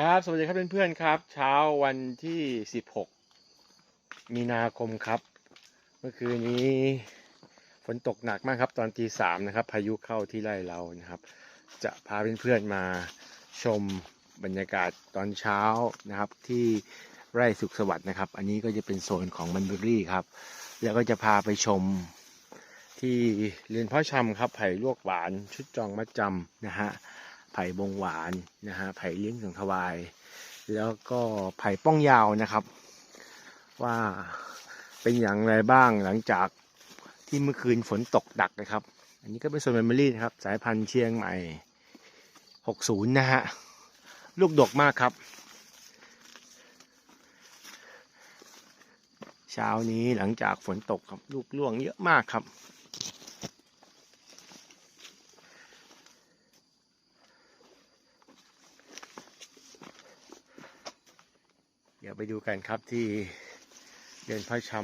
ครับ สวัสดีครับเพื่อนๆครับ เช้าวันที่ 16 มีนาคมครับ เมื่อคืนนี้ฝนตกหนักมากครับตอนตีสามนะครับ พายุเข้าที่ไร่เรานะครับ จะพาเพื่อนๆมาชมบรรยากาศตอนเช้านะครับ ที่ไร่สุขสวัสดิ์นะครับ อันนี้ก็จะเป็นโซนของมันเบอรี่ครับ แล้วก็จะพาไปชมที่เรือนพ่อชำครับไผ่ลวกหวานชุดจองมัดจำนะฮะ ไผ่บงหวานนะฮะไผ่เลี้ยงสังทวาย แล้วก็ไผ่ป้องยาวนะครับ ว่าเป็นอย่างไรบ้างหลังจากที่เมื่อคืนฝนตกดักนะครับ อันนี้ก็เป็นโซนเมมโมรี่นะครับ สายพันธุ์เชียงใหม่ 60 นะฮะ ลูกดกมากครับ เช้านี้หลังจากฝนตกครับ ลูกล่วงเยอะมากครับ เดี๋ยว ไปดูกันครับที่เดินพระชำ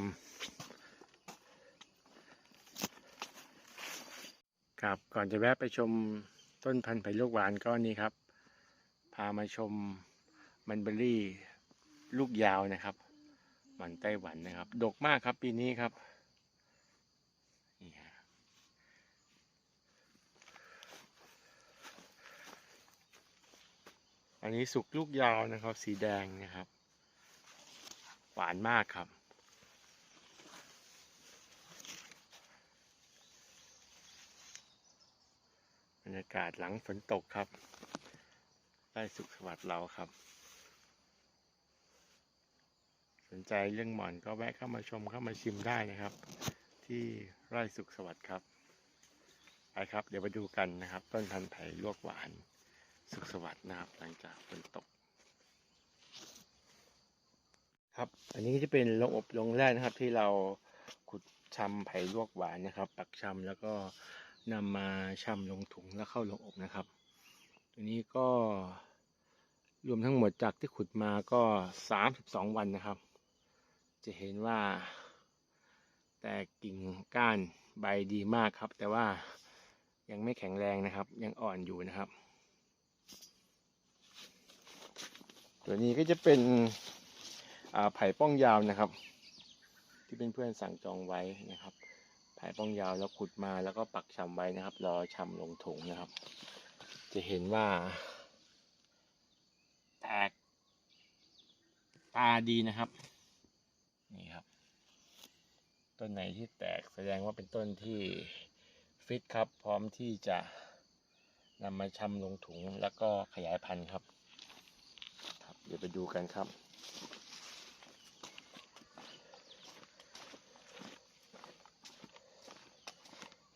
ครับก่อนจะแวะไปชมต้นพันธุ์ไผ่ลูกหวานก็นี่ครับ พามาชมมันเบอรี่ลูกยาวนะครับ มันไต้หวันนะครับ ดกมากครับปีนี้ครับอันนี้สุกลูกยาวนะครับ สีแดงนะครับ หวานมากครับ บรรยากาศหลังฝนตกครับใต้สุขสวัสดิ์เราครับ สนใจเรื่องหมอนก็แวะเข้ามาชมเข้ามาชิมได้นะครับ ที่ไร่สุขสวัสดิ์ครับไปครับ เดี๋ยวไปดูกันนะครับ ต้นพันธุ์ไผ่ลวกหวาน สุขสวัสดิ์นะครับหลังจากฝนตก ครับ อันนี้จะเป็นโรงอบโรงแรกนะครับ ที่เราขุดชำไผ่ลวกหวานนะครับ ปักชำแล้วก็นำมาชำลงถุงแล้วเข้าโรงอบนะครับตัวนี้ก็รวมทั้งหมดจากที่ขุดมาก็สามสิบสองวันนะครับ จะเห็นว่าแต่กิ่งก้านใบดีมากครับ แต่ว่ายังไม่แข็งแรงนะครับ ยังอ่อนอยู่นะครับ ตัวนี้ก็จะเป็น ไผ่ป้องยาวนะครับ ที่เป็นเพื่อนสั่งจองไว้นะครับ ไผ่ป้องยาวแล้วขุดมาแล้วก็ปักชำไว้นะครับ รอชำลงถุงนะครับ จะเห็นว่าแตกตาดีนะครับ นี่ครับ ต้นไหนที่แตกแสดงว่าเป็นต้นที่ฟิตครับ พร้อมที่จะนำมาชำลงถุงแล้วก็ขยายพันธุ์ครับ ครับ เดี๋ยวไปดูกันครับ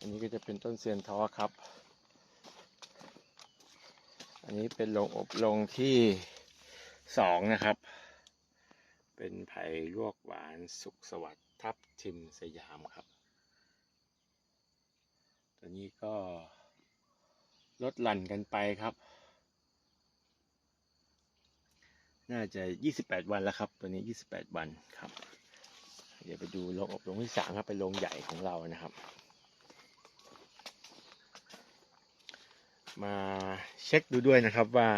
อันนี้ก็จะเป็นต้นเซียนท้อครับ อันนี้เป็นโรงอบโรงที่สองนะครับ เป็นไผ่ลวกหวานสุขสวัสดิ์ทับทิมสยามครับ ตัวนี้ก็ลดหลั่นกันไปครับ น่าจะ 28 วันแล้วครับ ตัวนี้ 28 วันครับ เดี๋ยวไปดูโรงอบโรงที่สามครับเป็นโรงใหญ่ของเรานะครับ มาเช็คดูด้วยนะครับว่า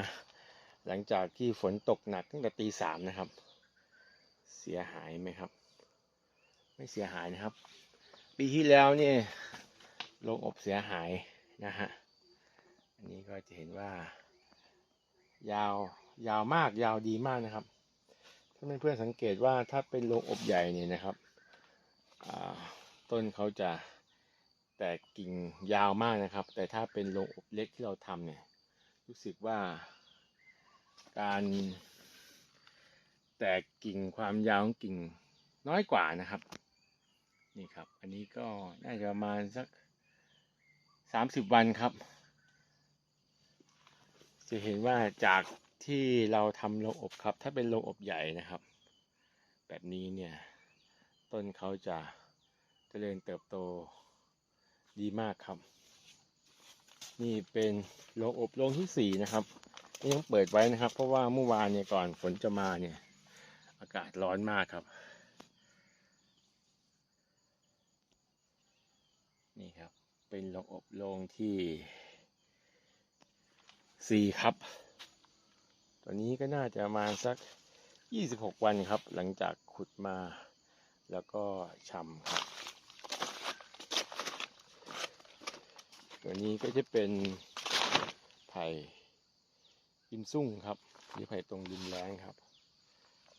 หลังจากที่ฝนตกหนักตั้งแต่ตีสามนะครับ เสียหายไหมครับ ไม่เสียหายนะครับ ปีที่แล้วเนี่ยโรงอบเสียหายนะฮะอันนี้ก็จะเห็นว่า ยาวยาวมากยาวดีมากนะครับ ถ้าเพื่อนๆสังเกตว่าถ้าเป็นโรงอบใหญ่เนี่ยนะครับต้นเขาจะ แตกกิ่งยาวมากนะครับ แต่ถ้าเป็นโรงอบเล็กที่เราทำเนี่ย รู้สึกว่า การแตกกิ่งความยาวของกิ่งน้อยกว่านะครับ นี่ครับ อันนี้ก็น่าจะประมาณสักสามสิบวันครับ จะเห็นว่าจากที่เราทำโรงอบครับ ถ้าเป็นโรงอบใหญ่นะครับ แบบนี้เนี่ย ต้นเขาจะเจริญเติบโต ดีมากครับ นี่เป็นโรงอบโรงที่สี่นะครับยังเปิดไว้นะครับ เพราะว่าเมื่อวานเนี่ยก่อนฝนจะมาเนี่ย อากาศร้อนมากครับ นี่ครับ เป็นโรงอบโรงที่สี่ครับตัวนี้ก็น่าจะประมาณสัก 26 วันครับ หลังจากขุดมาแล้วก็ชำครับ ตัวนี้ก็จะเป็นไผ่กิมซุ่งครับหรือไผ่ตรงริมแรงครับ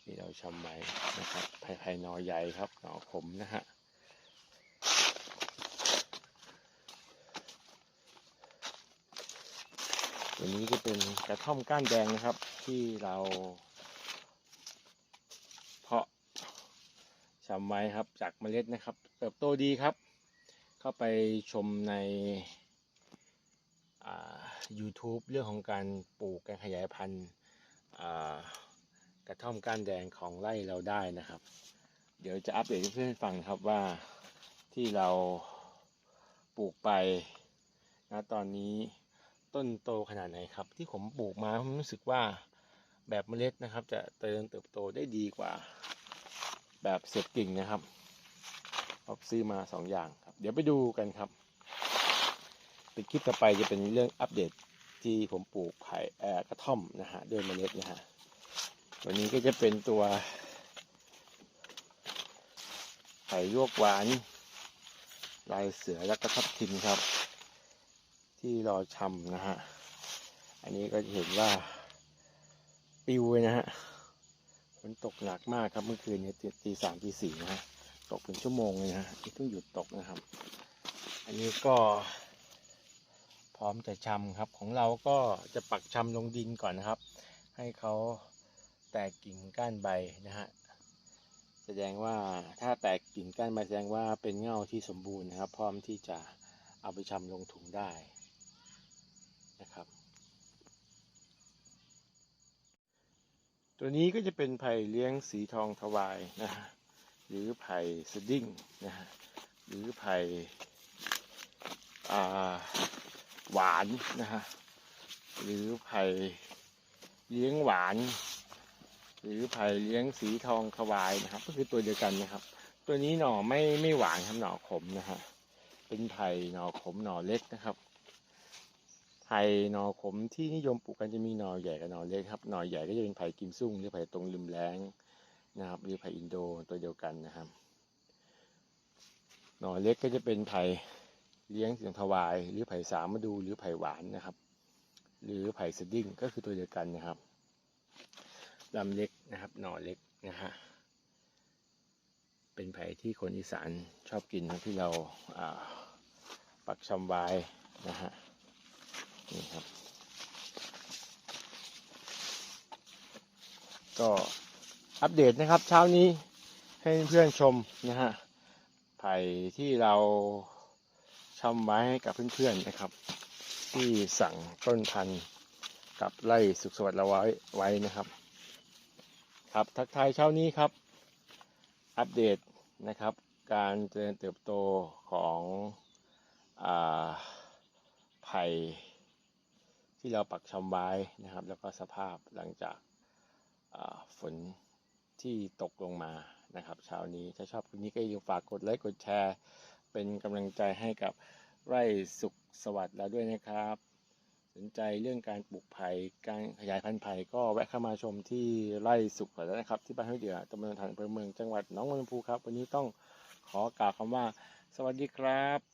ที่เราชำไว้นะครับไผ่ไผ่หนอใหญ่ครับหนอขมนะฮะตัวนี้ก็เป็นกระท่อมก้านแดงนะครับ ที่เราเพาะชำไว้ครับจากเมล็ดนะครับ เติบโตดีครับ เข้าไปชมใน YouTube เรื่องของการปลูกการขยายพันธุ์กระท่อมก้านแดงของไร่เราได้นะครับ เดี๋ยวจะอัปเดตเพื่อนๆฟังครับว่าที่เราปลูกไปนะตอนนี้ต้นโตขนาดไหนครับ ที่ผมปลูกมาผมรู้สึกว่าแบบเมล็ดนะครับ จะเจริญเติบโตได้ดีกว่า แบบเสียบกิ่งนะครับผมซื้อมาสองอย่างครับ เดี๋ยวไปดูกันครับ เป็นคลิปต่อไปจะเป็นเรื่องอัปเดตที่ผมปลูกไผ่แอกระท่อมนะฮะด้วยเมล็ดนะฮะตัวนี้ก็จะเป็นตัวไผ่ลวกหวาน ลายเสือและกระทับทิมครับ ที่รอชำนะฮะอันนี้ก็จะเห็นว่าปิวเลยนะฮะฝนตกหนักมากครับเมื่อคืนเนี่ยตีตีสามตีสี่นะฮะตกเป็นชั่วโมงเลยนะฮะที่เพิ่งหยุดตกนะครับ อันนี้ก็ พร้อมจะชำครับ ของเราก็จะปักชำลงดินก่อนนะครับ ให้เขาแตกกิ่งก้านใบนะฮะแสดงว่าถ้าแตกกิ่งก้านใบแสดงว่าเป็นเง่าที่สมบูรณ์นะครับ พร้อมที่จะเอาไปชำลงถุงได้นะครับตัวนี้ก็จะเป็นไผ่เลี้ยงสีทองถวายนะฮะหรือไผ่สดิ้งนะฮะหรือไผ่อ่า หวานนะฮะหรือไผ่เลี้ยงหวาน หรือไผ่เลี้ยงสีทองถวายนะครับ ก็คือตัวเดียวกันนะครับ ตัวนี้หน่อไม่ไม่หวานครับหน่อขมนะฮะเป็นไผ่หน่อขมหน่อเล็กนะครับไผ่หน่อขมที่นิยมปลูกกันจะมีหน่อใหญ่กับหน่อเล็กครับหน่อใหญ่ก็จะเป็นไผ่กิมซุ่งหรือไผ่ตรงริมแรงนะครับหรือไผ่อินโดตัวเดียวกันนะครับ หน่อเล็กก็จะเป็นไผ่ เลี้ยงเสียงถวาย หรือไผ่สามมาดูหรือไผ่หวานนะครับ หรือไผ่สดิ้งก็คือตัวเดียวกันนะครับลำเล็กนะครับ หน่อเล็กนะฮะเป็นไผ่ที่คนอีสานชอบกินนะที่เราอ่าปักชำไว้นะฮะนี่ครับ ก็อัปเดตนะครับเช้านี้ให้เพื่อนชมนะฮะไผ่ที่เรา ชำไว้ให้กับเพื่อนๆนะครับ ที่สั่งต้นพันธุ์กับไล่สุขสวัสดิ์เราไว้ไว้นะครับ ครับทักทายเช้านี้ครับ อัปเดตนะครับ การเจริญเติบโตของอาไผ่ที่เราปักชำไว้นะครับ แล้วก็สภาพหลังจากอ่าฝนที่ตกลงมานะครับเช้านี้ถ้าชอบคลิปนี้ก็อย่าลืมฝากกดไลค์กดแชร์ เป็นกำลังใจให้กับไร่สุขสวัสดิ์เราด้วยนะครับ สนใจเรื่องการปลูกไผ่การขยายพันธุ์ไผ่ก็แวะเข้ามาชมที่ไร่สุขสวัสดิ์นะครับ ที่บ้านห้วยเดือตำบลถันอำเภอเมืองจังหวัดหนองบัวลำพูครับ วันนี้ต้องขอกล่าวคำว่า สวัสดีครับ